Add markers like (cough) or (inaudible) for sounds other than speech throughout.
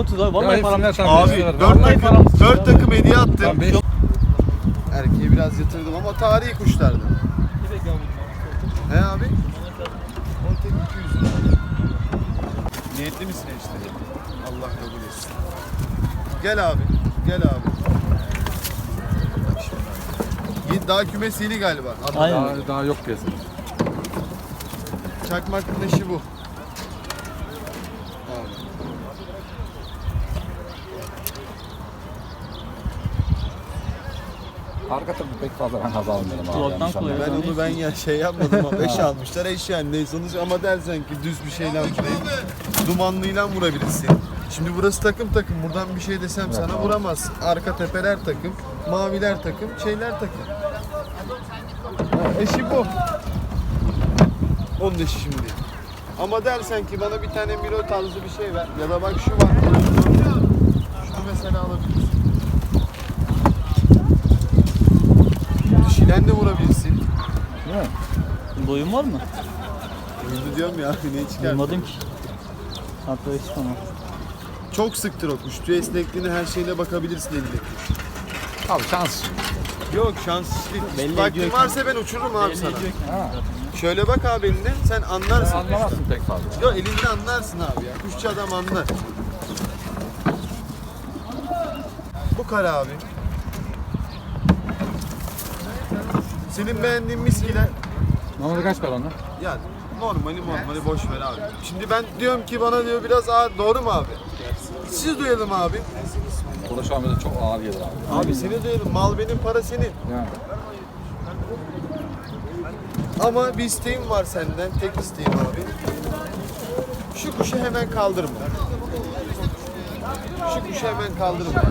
30 abi. Vallahi param Abi Vallahi 4 param takım, çıkıyor 4 abi. takım hediye attım. Erkeği biraz yatırdım ama tarihi kuşlardı. He abi? 10 tek 200 lira. Niyetli misin işte? Allah kabul etsin. Gel abi. Gel abi. Daha kümesi yeni galiba. Aynen. Daha, daha yok piyasada. Çakmak'ın eşi bu. Arka tarafı pek fazla ben haz almıyorum abi. Kulaktan yanlış kulağa. Ben onu ben ya şey yapmadım ama eş almışlar eş yani ne sonuç ama dersen ki düz bir şeyle vurayım dumanlıyla vurabilirsin. Şimdi burası takım takım buradan bir şey desem sana vuramazsın. Arka tepeler takım, maviler takım, şeyler takım. Ha, eşi bu. Onun eşi şimdi. Ama dersen ki bana bir tane Miro tarzı bir şey ver ya da bak şu var. Şunu mesela alabilirsin. Dişilen de vurabilirsin. Değil mi? Boyun var mı? Uydu diyorum ya (laughs) ne çıkar? Duymadım ki. Hatta hiç tamam. Çok sıktır o kuş. Tüy esnekliğine her şeyine bakabilirsin elindeki kuş. Abi şans. Yok şans değil. Belli Vaktin ediyor varsa ben uçururum abi sana. Ha. Şöyle bak abi eline sen anlarsın. Anlamazsın pek fazla. Yok elinde anlarsın abi ya. Kuşçu adam anlar. Bu kara abi. Senin beğendiğin miskiler Normalde kaç para onlar? ya normali normali boş ver abi. Şimdi ben diyorum ki bana diyor biraz ağır doğru mu abi? Siz duyalım abi. O da şu an bize çok ağır gelir abi. Abi seni duyalım. Mal benim para senin. Yani. Ama bir isteğim var senden. Tek isteğim abi. Şu kuşu hemen kaldırma. Şu kuşu hemen kaldırma.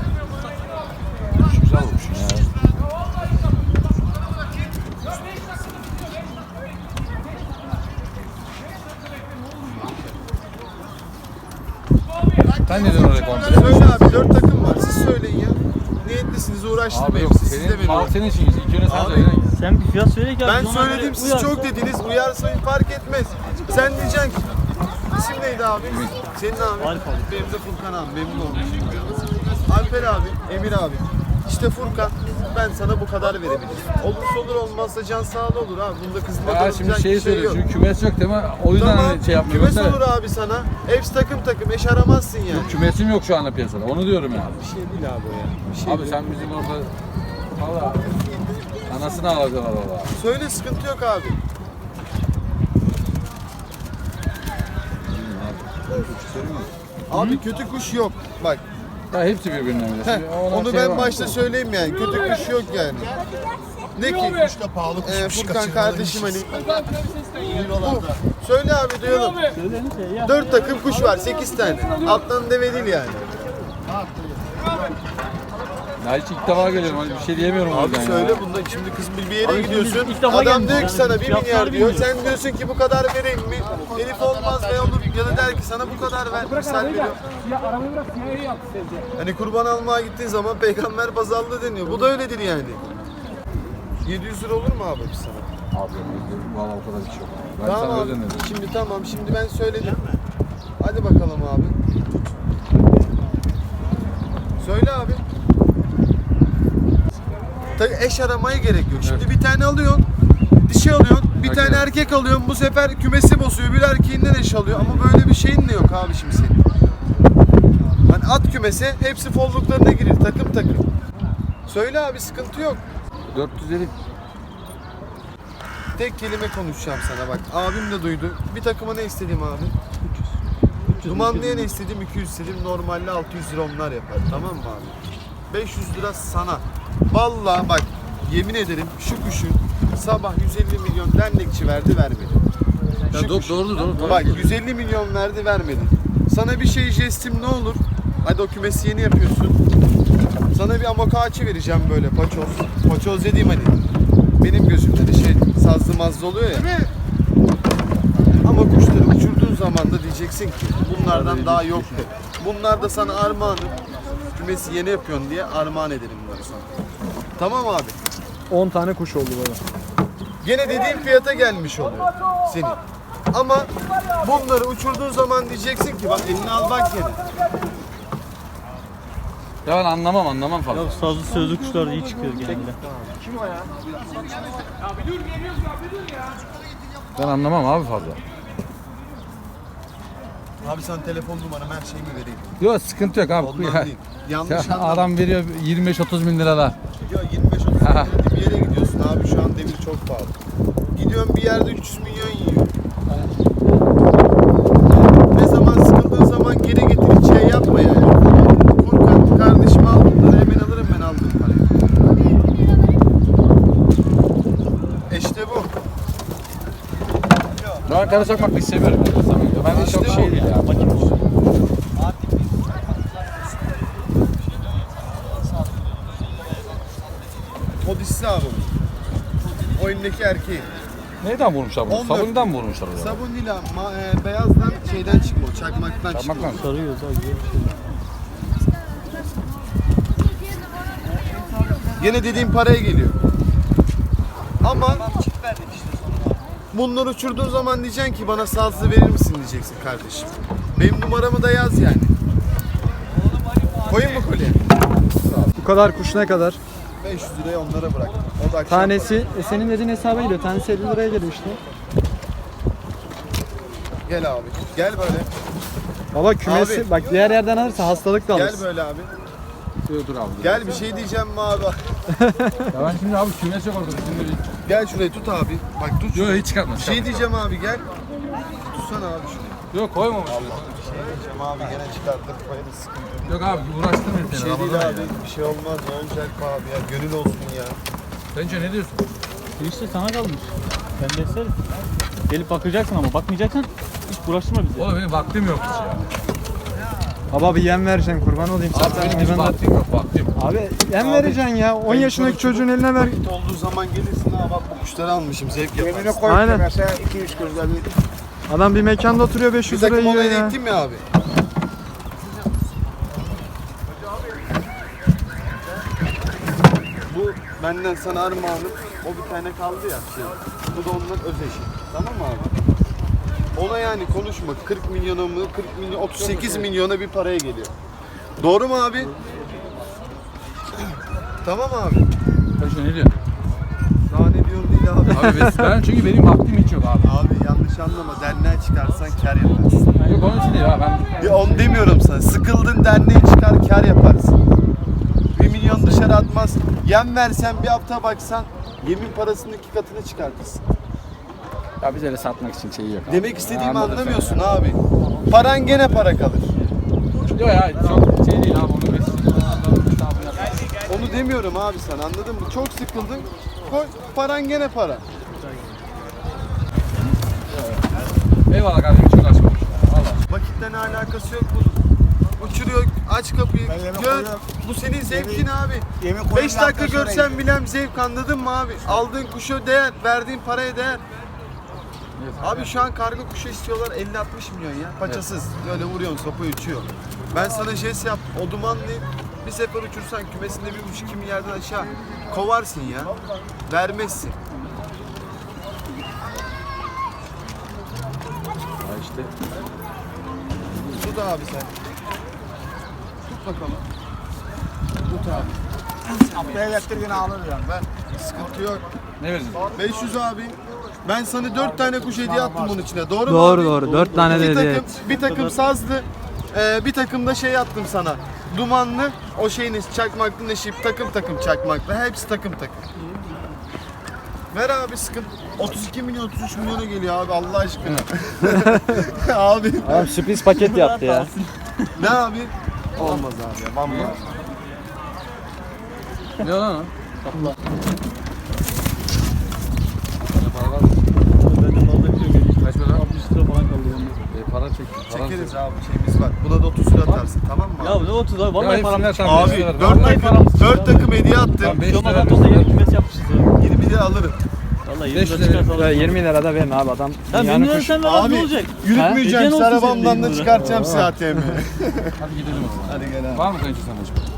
Kuş güzel olmuş. Evet. Sen ne diyorsun oraya komple? Söyle abi dört takım var. Siz söyleyin ya. Niyetlisiniz Abi uğraştırmayın. yok Siz, siz de senin, mal senin için. İlk önce sen Abi, söyle. Sen bir fiyat söyle ki abi. Ben biz ona göre söyledim siz uyar. çok dediniz. Uyarsa fark etmez. Sen diyeceksin ki. İsim neydi abi? Senin abi. Alp abi. Benim de Furkan abi. Memnun oldum. Alper abi, Emir abi. İşte Furkan. Ben sana bu kadar verebilirim. Olursa olur olmazsa can sağlığı olur abi. Bunda kızma Ya şimdi şey söyle. yok. Çünkü kümes yok değil mi? O yüzden hani şey yapmıyorum. Kümes Mesela- olur abi sana. Hepsi takım takım. Eş aramazsın yani. Yok, kümesim yok şu anda piyasada. Onu diyorum yani. Bir şey değil abi o ya. Bir şey Abi değil. sen bizim orada valla anasını alacaksın valla. Söyle sıkıntı yok abi. Abi kötü kuş yok. Bak Ya hepsi birbirinden öyle. heh, Şimdi ona onu şey ben var. başta söyleyeyim yani. Kötü kuş yok yani. Ne ki? Kuş da pahalı kuş. Ee, Furkan kardeşim hani. Bu. Söyle abi duyalım. Söyle ne şey ya. Dört takım kuş var. Sekiz tane. Alttan deve değil yani. Ya hiç ilk defa geliyorum. Hani bir şey diyemiyorum Abi oradan söyle ya. bunda şimdi kız bir yere Abi gidiyorsun. ilk defa Adam diyor ki sana bir Fiyatları milyar diyor. Sen diyorsun ki bu kadar vereyim mi? Elif olmaz ve olur ya da der ki sana bu kadar ver. Misal veriyorum. Ya arabayı bırak sinyali yap sence. Hani kurban almaya gittiğin zaman peygamber pazarlığı deniyor. Bu da öyledir yani. 700 lira olur mu abi biz sana? Abi valla o kadar bir şey yok. Ben tamam sana abi. dedim. Şimdi tamam. Şimdi ben söyledim. Hadi bakalım abi. Söyle abi. Tabii eş aramaya gerek yok. Şimdi bir tane alıyorsun. Dişi alıyorsun. Bir Erkek. tane erkek alıyorsun. Bu sefer kümesi bozuyor. Bir erkeğinden eş alıyor. Ama böyle bir şeyin de yok abi şimdi senin. Hani at kümese hepsi folluklarına girir. Takım takım. Söyle abi sıkıntı yok. 450 Tek kelime konuşacağım sana bak. Abim de duydu. Bir takıma ne istedim abi? 300. Dumanlıya ne istedim? 200 istedim. Normalde 600 lira onlar yapar. Tamam mı abi? 500 lira sana. Vallahi bak yemin ederim şu kuşun sabah 150 milyon dernekçi verdi vermedi. Ya Şu do- kuş- doğru doğru doğru. Bak 150 milyon verdi vermedi. Sana bir şey jestim ne olur? Hadi o kümesi yeni yapıyorsun. Sana bir amoka ağaçı vereceğim böyle paçoz. Paçoz dediğim hani benim gözümde de şey sazlı mazlı oluyor ya. Ama kuşları uçurduğun zaman da diyeceksin ki bunlardan daha yok. Bunlar da sana armağanım. Kümesi yeni yapıyorsun diye armağan ederim. Tamam abi. 10 tane kuş oldu bana. Gene dediğim fiyata gelmiş oluyor senin. Ama bunları uçurduğun zaman diyeceksin ki bak elini al bak gene. Ya ben anlamam anlamam fazla. Ya sazlı sözlü kuşlar iyi çıkıyor genelde. Ben anlamam abi fazla. Abi sen telefon numaram her şeyimi vereyim. Yok sıkıntı yok abi. Ondan Ya, değil. Yanlış ya anlama. adam veriyor 25-30 bin liralar. Ya 25-30 milyon bir yere gidiyorsun abi şu an demir çok pahalı. Gidiyorsun bir yerde 300 milyon yiyor. Ne zaman sıkıldığın zaman geri getir hiç şey yapma yani. Furkan kardeşim al bunları hemen alırım ben aldım parayı. İşte bu. Ben karı sokmak seviyorum. Çok şey değil ya. Bakayım. O dişsi abi. O elindeki erkeği. Neyden vurmuşlar bunu? 14. Sabundan mı vurmuşlar o zaman? Sabun değil e, beyazdan şeyden çıkma o. Çakmaktan çıkma. Çakmaktan. Abi güzel bir şey. Yine dediğim paraya geliyor. Ama bunları uçurduğun zaman diyeceksin ki bana salsı verir misin diyeceksin kardeşim. Benim numaramı da yaz yani. Koyayım mı kolye? Bu kadar kuş ne kadar? 500 liraya onlara bırak. O da akşam Tanesi e, senin dediğin hesaba geliyor. Tanesi 50 liraya geliyor işte. Gel abi. Gel böyle. Baba kümesi Abi. bak diğer yerden alırsa hastalık da Gel alırsın. böyle abi. Dur dur abi. Gel bir şey diyeceğim mi abi? (laughs) Ya ben şimdi abi kümes yok orada. Şimdi Gel şurayı tut abi. Bak tut. Yok hiç çıkartma. Bir şey diyeceğim abi gel. Tutsana abi şunu. Yok koymamış. Bir şey diyeceğim abi gene çıkarttık koyarız sıkıntı yok. Yok abi uğraştırmayın Bir seni. şey değil abi. ya. Bir şey olmaz. Ne olacak be abi ya? Gönül olsun ya. Sence ne diyorsun? İşte sana kalmış. Ben de. Gelip bakacaksın ama bakmayacaksan hiç uğraştırma bizi. Oğlum benim vaktim yok hiç ya. Baba bir yem vereceksin kurban olayım. Abi Sen benim hiç hayvanlar- vaktim yok vaktim. Abi yem vereceksin ya. 10 Ben yaşındaki çocuk- çocuğun eline ver. Vakit olduğu zaman gelirsin ha bak bu kuşları almışım zevk yaparsın. koy Aynen. mesela 2-3 gözle bir Adam bir mekanda oturuyor Bir 500 lira takım yiyor olayı ya. ektim mi abi? Bu benden sana armağanım. O bir tane kaldı ya. Şey. Bu da onların öz eşi. Tamam mı abi? Ona yani konuşma. 40 milyona mı? 40 milyon, 38 milyona bir paraya geliyor. Doğru mu abi? tamam abi. Şu ne diyorsun? Daha ne diyorsun değil abi. Abi ben, ben çünkü benim vaktim hiç yok abi. Abi yanlış anlama. Derneğe çıkarsan kar yaparsın. Yok onun için değil abi ben. Ya onu demiyorum sana. Sıkıldın derneğe çıkar kar yaparsın. Bir milyon dışarı atmaz. Yem versen bir hafta baksan yemin parasının iki katını çıkartırsın. Ya biz öyle satmak için şeyi yok abi. Demek istediğimi Anladım anlamıyorsun seni abi. Paran gene para kalır. Yok ya çok şey değil abi onu biz. Onu demiyorum abi sana anladın mı? Çok sıkıldın. Koy paran gene para. Eyvallah kardeşim çok açmamış. Valla. Vakitle ne alakası yok bunun. Uçuruyor aç kapıyı. Ben yemek Gör. koyuyorum. Bu senin zevkin abi. Yemin 5 dakika görsen bilem zevk anladın mı abi? Aldığın kuşa değer, verdiğin paraya değer. Abi şu an karga kuşu istiyorlar 50-60 milyon ya. Paçasız. Böyle vuruyorsun sopa uçuyor. Ben sana jest yap. O dumanlıyım. Bir sefer uçursan kümesinde 1,5-2 milyardan aşağı kovarsın ya. Vermezsin. Ya işte. Tut abi sen. Tut bakalım. Tut abi. Haftaya elektriğini alır yani ben. Sıkıntı yok. Ne verirsin? 500 abi. Ben sana 4 tane kuş hediye attım bunun içine. Doğru mu Doğru abi? doğru. 4 tane bir hediye. takım, bir takım sazlı, e, bir takım da şey attım sana. Dumanlı, o şeyin çakmaklı neşip, takım takım çakmaklı. Hepsi takım takım. Ver abi sıkıntı. 32 milyon 33 milyona geliyor abi Allah aşkına. (laughs) abi Adam sürpriz paket yaptı ya. ne abi? Olmaz abi ya. Bamba. Ne lan o? Bende fazla bir şey yok. Kaç para? 60 lira falan kaldı bende. E, para çek. Para Çekeriz abi şeyimiz var. Buna da 30 lira atarsın tamam mı? abi? Ya ne 30 abi vallahi Ya param Abi beş lira. 4 Vallahi takım, paramız 4 yok. takım hediye attım. Beş Şu lira yeni kümes yapmışız ya. 20 lira alırım. Vallahi 5 20 lira lira. çıkarsa Ya alırım. 20 lira da verin abi adam. Sen dünyanın kuş- sen ver abi Abi, ne olacak? Yürütmeyeceğim. Hediyen olsun Arabamdan senin da elinde. çıkartacağım size ATM'yi. Hadi gidelim o zaman. Hadi gel abi. Var mı sen başka?